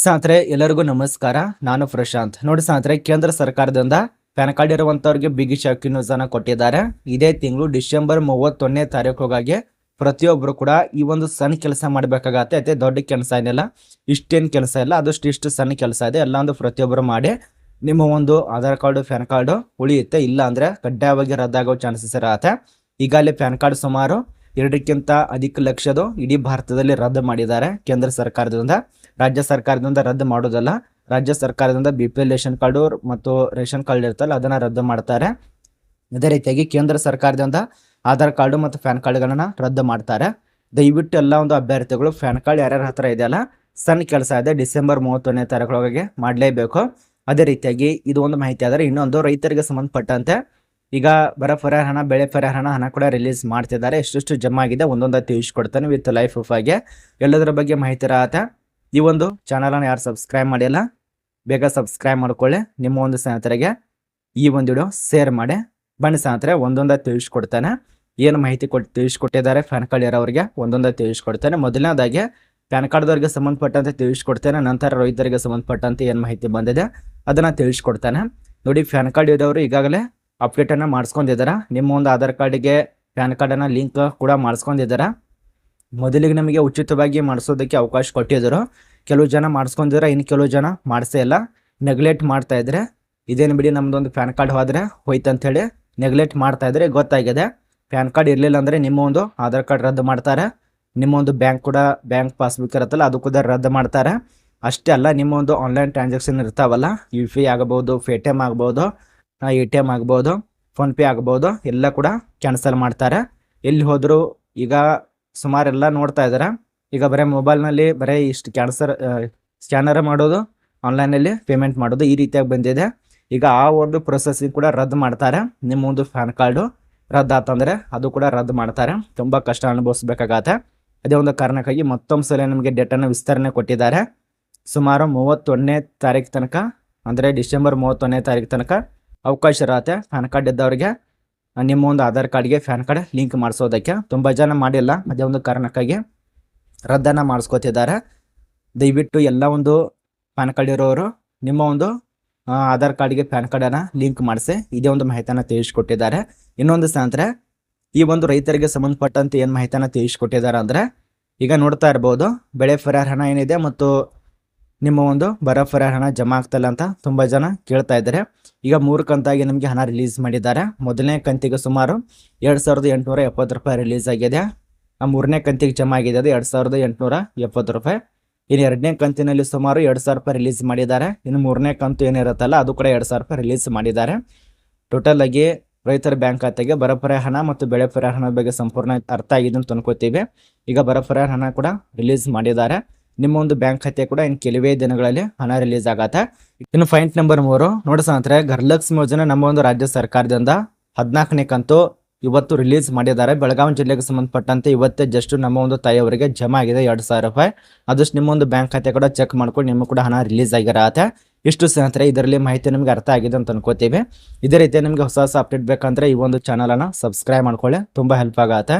ಸ್ನೇಹಿತರೆ, ಎಲ್ಲರಿಗೂ ನಮಸ್ಕಾರ. ನಾನು ಪ್ರಶಾಂತ್. ನೋಡಿ ಸ್ನೇಹಿತರೆ, ಕೇಂದ್ರ ಸರ್ಕಾರದಿಂದ ಪ್ಯಾನ್ ಕಾರ್ಡ್ ಇರುವಂತವ್ರಿಗೆ ಬಿಗಿ ಶಾಕಿ ನ್ಯೂಸ್ ಕೊಟ್ಟಿದ್ದಾರೆ. ಇದೇ ತಿಂಗಳು ಡಿಸೆಂಬರ್ ಮೂವತ್ತೊಂದನೇ ತಾರೀಕುಗಾಗಿ ಪ್ರತಿಯೊಬ್ಬರು ಕೂಡ ಈ ಒಂದು ಸಣ್ಣ ಕೆಲಸ ಮಾಡಬೇಕಾಗತ್ತೆ. ಅದೇ ದೊಡ್ಡ ಕೆಲಸ ಏನಿಲ್ಲ, ಇಷ್ಟೇನು ಕೆಲಸ ಇಲ್ಲ ಅದಷ್ಟು ಇಷ್ಟು ಸಣ್ಣ ಕೆಲಸ ಇದೆ. ಎಲ್ಲ ಒಂದು ಪ್ರತಿಯೊಬ್ಬರು ಮಾಡಿ ನಿಮ್ಮ ಒಂದು ಆಧಾರ್ ಕಾರ್ಡು, ಪ್ಯಾನ್ ಕಾರ್ಡು ಉಳಿಯುತ್ತೆ. ಇಲ್ಲ ಅಂದರೆ ಕಡ್ಡಾಯವಾಗಿ ರದ್ದಾಗೋ ಚಾನ್ಸಸ್ ಇರತ್ತೆ. ಈಗಾಗಲೇ ಪ್ಯಾನ್ ಕಾರ್ಡ್ ಸುಮಾರು ಎರಡಕ್ಕಿಂತ ಅಧಿಕ ಲಕ್ಷದು ಇಡೀ ಭಾರತದಲ್ಲಿ ರದ್ದು ಮಾಡಿದ್ದಾರೆ ಕೇಂದ್ರ ಸರ್ಕಾರದಿಂದ. ರಾಜ್ಯ ಸರ್ಕಾರದಿಂದ ರದ್ದು ಮಾಡೋದಲ್ಲ. ರಾಜ್ಯ ಸರ್ಕಾರದಿಂದ B P L ration card ಮತ್ತು ರೇಷನ್ ಕಾರ್ಡ್ ಇರ್ತಲ್ಲ ಅದನ್ನ ರದ್ದು ಮಾಡ್ತಾರೆ. ಅದೇ ರೀತಿಯಾಗಿ ಕೇಂದ್ರ ಸರ್ಕಾರದಿಂದ ಆಧಾರ್ ಕಾರ್ಡು ಮತ್ತು ಪ್ಯಾನ್ ಕಾರ್ಡ್ಗಳನ್ನು ರದ್ದು ಮಾಡ್ತಾರೆ. ದಯವಿಟ್ಟು ಎಲ್ಲ ಒಂದು ಅಭ್ಯರ್ಥಿಗಳು ಪ್ಯಾನ್ ಕಾರ್ಡ್ ಯಾರ್ಯಾರ ಹತ್ರ ಇದೆಯಲ್ಲ ಸಣ್ಣ ಕೆಲಸ ಇದೆ, ಡಿಸೆಂಬರ್ ಮೂವತ್ತೊಂದನೇ ತಾರೀಕೊಳಗೆ ಮಾಡಲೇಬೇಕು. ಅದೇ ರೀತಿಯಾಗಿ ಇದು ಒಂದು ಮಾಹಿತಿ ಆದರೆ ಇನ್ನೊಂದು ರೈತರಿಗೆ ಸಂಬಂಧಪಟ್ಟಂತೆ ಈಗ ಬರ ಪರಿಹಾರ ಹಣ, ಬೆಳೆ ಪರಿಹಾರ ಹಣ ಹಣ ಕೂಡ ರಿಲೀಸ್ ಮಾಡ್ತಿದ್ದಾರೆ. ಎಷ್ಟೆಷ್ಟು ಜಮಾ ಆಗಿದೆ. ಒಂದೊಂದು ತಿಳಿಸ್ಕೊಡ್ತಾನೆ ವಿತ್ ಲೈಫ್ ಆಫ್ ಆಗಿ ಎಲ್ಲದರ ಬಗ್ಗೆ ಮಾಹಿತಿ ಇರತ್ತೆ. ಈ ಒಂದು ಚಾನಲನ್ನು ಯಾರು ಸಬ್ಸ್ಕ್ರೈಬ್ ಮಾಡಿಲ್ಲ, ಬೇಗ ಸಬ್ಸ್ಕ್ರೈಬ್ ಮಾಡ್ಕೊಳ್ಳಿ. ನಿಮ್ಮ ಒಂದು ಸ್ನೇಹಿತರಿಗೆ ಈ ಒಂದು ವಿಡಿಯೋ ಶೇರ್ ಮಾಡಿ. ಬನ್ನಿ ಸ್ನೇಹಿತರೆ ಒಂದೊಂದ ತಿಳಿಸ್ಕೊಡ್ತಾನೆ. ಏನು ಮಾಹಿತಿ ಕೊಟ್ಟು ತಿಳಿಸ್ಕೊಟ್ಟಿದ್ದಾರೆ ಪ್ಯಾನ್ ಕಾರ್ಡ್ ಇರೋರಿಗೆ ಒಂದೊಂದ ತಿಳಿಸ್ಕೊಡ್ತಾನೆ. ಮೊದಲನೇದಾಗಿ ಪ್ಯಾನ್ ಕಾರ್ಡ್ದವ್ರಿಗೆ ಸಂಬಂಧಪಟ್ಟಂತೆ ತಿಳಿಸ್ಕೊಡ್ತಾನೆ. ನಂತರ ರೈತರಿಗೆ ಸಂಬಂಧಪಟ್ಟಂತೆ ಏನು ಮಾಹಿತಿ ಬಂದಿದೆ, ಅದನ್ನು ತಿಳಿಸ್ಕೊಡ್ತಾನೆ. ನೋಡಿ ಪ್ಯಾನ್ ಕಾರ್ಡ್ ಇರೋರು ಈಗಾಗಲೇ ಅಪ್ಡೇಟನ್ನು ಮಾಡಿಸ್ಕೊಂಡಿದ್ದಾರ? ನಿಮ್ಮ ಒಂದು ಆಧಾರ್ ಕಾರ್ಡಿಗೆ ಪ್ಯಾನ್ ಕಾರ್ಡನ್ನು ಲಿಂಕ್ ಕೂಡ ಮಾಡಿಸ್ಕೊಂಡಿದ್ದಾರ? ಮೊದಲಿಗೆ ನಮಗೆ ಉಚಿತವಾಗಿ ಮಾಡಿಸೋದಕ್ಕೆ ಅವಕಾಶ ಕೊಟ್ಟಿದ್ದರು. ಕೆಲವು ಜನ ಮಾಡಿಸ್ಕೊಂಡಿದ್ರೆ ಇನ್ನು ಕೆಲವು ಜನ ಮಾಡಿಸೇ ಇಲ್ಲ. ನೆಗ್ಲೆಕ್ಟ್ ಮಾಡ್ತಾ ಇದ್ರೆ, ಇದೇನು ಬಿಡಿ ನಮ್ದೊಂದು ಪ್ಯಾನ್ ಕಾರ್ಡ್ ಹೋದ್ರೆ ಅಂತೇಳಿ ನೆಗ್ಲೆಕ್ಟ್ ಮಾಡ್ತಾ ಇದ್ರೆ ಗೊತ್ತಾಗಿದೆ. ಪ್ಯಾನ್ ಕಾರ್ಡ್ ಇರಲಿಲ್ಲ ಅಂದರೆ ನಿಮ್ಮ ಒಂದು ಆಧಾರ್ ಕಾರ್ಡ್ ರದ್ದು ಮಾಡ್ತಾರೆ. ನಿಮ್ಮ ಒಂದು ಬ್ಯಾಂಕ್ ಕೂಡ, ಬ್ಯಾಂಕ್ ಪಾಸ್ಬುಕ್ ಇರುತ್ತಲ್ಲ, ಅದು ಕೂಡ ರದ್ದು ಮಾಡ್ತಾರೆ. ಅಷ್ಟೇ ಅಲ್ಲ, ನಿಮ್ಮ ಒಂದು ಆನ್ಲೈನ್ ಟ್ರಾನ್ಸಾಕ್ಷನ್ ಇರ್ತಾವಲ್ಲ ಯು ಪಿ ಆಗ್ಬೋದು ಪೇಟಿಎಮ್ ಆಗ್ಬೋದು ಎ ಟಿ ಎಂ ಆಗ್ಬೋದು ಫೋನ್ಪೇ ಆಗ್ಬೋದು, ಎಲ್ಲ ಕೂಡ ಕ್ಯಾನ್ಸಲ್ ಮಾಡ್ತಾರೆ. ಎಲ್ಲಿ ಹೋದರೂ ಈಗ ಸುಮಾರೆಲ್ಲ ನೋಡ್ತಾ ಇದ್ದಾರೆ ಈಗ ಬರೀ ಮೊಬೈಲ್ನಲ್ಲಿ ಬರೀ ಇಷ್ಟು ಕ್ಯಾನ್ಸರ್ ಸ್ಕ್ಯಾನರ್ ಮಾಡೋದು ಆನ್ಲೈನಲ್ಲಿ ಪೇಮೆಂಟ್ ಮಾಡೋದು ಈ ರೀತಿಯಾಗಿ ಬಂದಿದೆ. ಈಗ ಆ ಒಂದು ಪ್ರೊಸೆಸಿಂಗ್ ಕೂಡ ರದ್ದು ಮಾಡ್ತಾರೆ. ನಿಮ್ಮ ಒಂದು ಪ್ಯಾನ್ ಕಾರ್ಡು ರದ್ದಾತಂದರೆ ಅದು ಕೂಡ ರದ್ದು ಮಾಡ್ತಾರೆ. ತುಂಬ ಕಷ್ಟ ಅನುಭವಿಸ್ಬೇಕಾಗತ್ತೆ. ಅದೇ ಒಂದು ಕಾರಣಕ್ಕಾಗಿ ಮತ್ತೊಂದು ಸಲ ನಿಮಗೆ ಡೇಟನ್ನು ವಿಸ್ತರಣೆ ಕೊಟ್ಟಿದ್ದಾರೆ. ಸುಮಾರು ಮೂವತ್ತೊಂದನೇ ತಾರೀಕು ತನಕ, ಅಂದರೆ ಡಿಸೆಂಬರ್ ಮೂವತ್ತೊಂದನೇ ತಾರೀಕು ತನಕ ಅವಕಾಶ ಇರತ್ತೆ ಪ್ಯಾನ್ ಕಾರ್ಡ್ ಇದ್ದವ್ರಿಗೆ. ನಿಮ್ಮ ಒಂದು ಆಧಾರ್ ಕಾರ್ಡ್ಗೆ ಪ್ಯಾನ್ ಕಾರ್ಡ್ ಲಿಂಕ್ ಮಾಡಿಸೋದಕ್ಕೆ. ತುಂಬ ಜನ ಮಾಡಿಲ್ಲ, ಅದೇ ಒಂದು ಕಾರಣಕ್ಕಾಗಿ ರದ್ದನ್ನು ಮಾಡಿಸ್ಕೋತಿದ್ದಾರೆ. ದಯವಿಟ್ಟು ಎಲ್ಲ ಒಂದು ಪ್ಯಾನ್ ಕಾರ್ಡ್ ಇರೋರು, ನಿಮ್ಮ ಒಂದು ಆಧಾರ್ ಕಾರ್ಡ್ಗೆ ಪ್ಯಾನ್ ಕಾರ್ಡನ್ನು ಲಿಂಕ್ ಮಾಡಿಸಿ. ಇದೇ ಒಂದು ಮಾಹಿತಿಯನ್ನು ತಿಳಿಸ್ಕೊಟ್ಟಿದ್ದಾರೆ. ಇನ್ನೊಂದು ಸ್ನೇಹಿತರೆ, ಈ ಒಂದು ರೈತರಿಗೆ ಸಂಬಂಧಪಟ್ಟಂತೆ ಏನು ಮಾಹಿತಿಯನ್ನು ತಿಳಿಸ್ಕೊಟ್ಟಿದ್ದಾರೆ ಅಂದರೆ, ಈಗ ನೋಡ್ತಾ ಇರ್ಬೋದು, ಬೆಳೆ ಪರಿಹಾರ ಹಣ ಏನಿದೆ ಮತ್ತು ನಿಮ್ಮ ಒಂದು ಬರ ಪರಿಹಾರ ಹಣ ಜಮಾ ಆಗ್ತಲ್ಲ ಅಂತ ತುಂಬ ಜನ ಕೇಳ್ತಾ ಇದ್ದಾರೆ. ಈಗ ಮೂರು ಕಂತಾಗಿ ನಿಮಗೆ ಹಣ ರಿಲೀಸ್ ಮಾಡಿದ್ದಾರೆ. ಮೊದಲನೇ ಕಂತಿಗೆ ಸುಮಾರು ಎರಡು ಸಾವಿರದ ಎಂಟುನೂರ ಎಪ್ಪತ್ತು ರೂಪಾಯಿ ರಿಲೀಸ್ ಆಗಿದೆ. ಆ ಮೂರನೇ ಕಂತಿಗೆ ಜಮಾ ಆಗಿದೆ ಅದು ಎರಡು ಸಾವಿರದ ಎಂಟುನೂರ ಎಪ್ಪತ್ತು ರೂಪಾಯಿ. ಇನ್ನು ಎರಡನೇ ಕಂತಿನಲ್ಲಿ ಸುಮಾರು ಎರಡು ಸಾವಿರ ರೂಪಾಯಿ ರಿಲೀಸ್ ಮಾಡಿದ್ದಾರೆ. ಇನ್ನು ಮೂರನೇ ಕಂತು ಏನಿರುತ್ತಲ್ಲ ಅದು ಕೂಡ ಎರಡು ಸಾವಿರ ರೂಪಾಯಿ ರಿಲೀಸ್ ಮಾಡಿದ್ದಾರೆ. ಟೋಟಲ್ ಆಗಿ ರೈತರ ಬ್ಯಾಂಕ್ ಖಾತೆಗೆ ಬರ ಪರಿಹಾರ ಹಣ ಮತ್ತು ಬೆಳೆ ಪರಿಹಾರ ಹಣದ ಬಗ್ಗೆ ಸಂಪೂರ್ಣ ಅರ್ಥ ಆಗಿದೆ ಅಂತ ಅನ್ಕೋತೀವಿ. ಈಗ ಬರ ಪರಿಹಾರ ಹಣ ಕೂಡ ರಿಲೀಸ್ ಮಾಡಿದ್ದಾರೆ. ನಿಮ್ಮ ಒಂದು ಬ್ಯಾಂಕ್ ಖಾತೆ ಕೂಡ ಇನ್ನು ಕೆಲವೇ ದಿನಗಳಲ್ಲಿ ಹಣ ರಿಲೀಸ್ ಆಗತ್ತೆ. ಇನ್ನು ಪಾಯಿಂಟ್ ನಂಬರ್ ಮೂರು, ನೋಡಿ ಸ್ನೇಹಿತರೆ ಘರ್ಲಕ್ಷ್ಮಿ ಯೋಜನೆ ನಮ್ಮ ಒಂದು ರಾಜ್ಯ ಸರ್ಕಾರದಿಂದ ಹದಿನಾಲ್ಕನೇ ಕಂತು ಇವತ್ತು ರಿಲೀಸ್ ಮಾಡಿದ್ದಾರೆ. ಬೆಳಗಾವಿ ಜಿಲ್ಲೆಗೆ ಸಂಬಂಧಪಟ್ಟಂತೆ ಇವತ್ತೇ ಜಸ್ಟ್ ನಮ್ಮ ಒಂದು ತಾಯಿಯವರಿಗೆ ಜಮಾ ಆಗಿದೆ ಎರಡು ಸಾವಿರ ರೂಪಾಯಿ. ಅದಷ್ಟು ನಿಮ್ಮ ಒಂದು ಬ್ಯಾಂಕ್ ಖಾತೆ ಕೂಡ ಚೆಕ್ ಮಾಡ್ಕೊಂಡು ನಿಮ್ಮ ಕೂಡ ಹಣ ರಿಲೀಸ್ ಆಗಿರತ್ತೆ. ಇಷ್ಟು ಸ್ನೇಹಿತರೆ, ಇದರಲ್ಲಿ ಮಾಹಿತಿ ನಿಮಗೆ ಅರ್ಥ ಆಗಿದೆ ಅಂತ ಅನ್ಕೋತೀವಿ. ಇದೇ ರೀತಿ ನಿಮಗೆ ಹೊಸ ಹೊಸ ಅಪ್ಡೇಟ್ ಬೇಕಂದ್ರೆ ಈ ಒಂದು ಚಾನಲನ್ನು ಸಬ್ಸ್ಕ್ರೈಬ್ ಮಾಡ್ಕೊಳ್ಳಿ. ತುಂಬ ಹೆಲ್ಪ್ ಆಗತ್ತೆ.